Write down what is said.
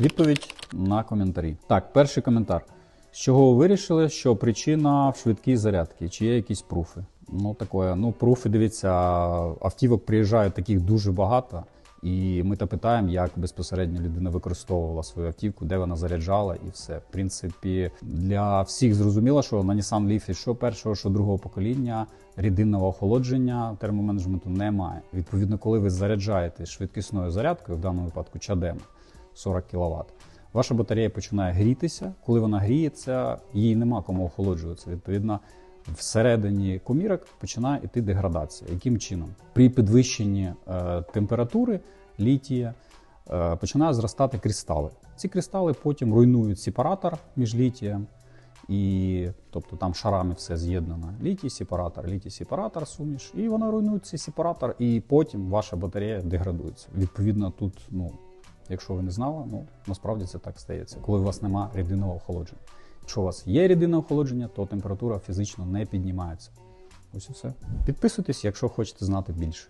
Відповідь на коментарі. Так, перший коментар. З чого ви вирішили, що причина в швидкій зарядці? Чи є якісь пруфи? Ну, таке, ну, пруфи, дивіться, автівок приїжджають таких дуже багато. І ми то питаємо, як безпосередньо людина використовувала свою автівку, де вона заряджала, і все. В принципі, для всіх зрозуміло, що на Nissan Leaf, що першого, що другого покоління рідинного охолодження термоменеджменту немає. Відповідно, коли ви заряджаєте швидкісною зарядкою, в даному випадку чадем 40 кВт, ваша батарея починає грітися. Коли вона гріється, їй нема кому охолоджуватися. Відповідно, всередині комірок починає йти деградація. Яким чином? При підвищенні е, температури літія е, починають зростати кристали. Ці кристали потім руйнують сепаратор між літієм і тобто там шарами все з'єднано. Літій, сепаратор, літій, сепаратор, суміш, і вона руйнує цей сепаратор, і потім ваша батарея деградується. Відповідно, тут, ну, якщо ви не знали, ну насправді це так стається, коли у вас нема рідинного охолодження. Якщо у вас є рідинне охолодження, то температура фізично не піднімається. Ось і все. Підписуйтесь, якщо хочете знати більше.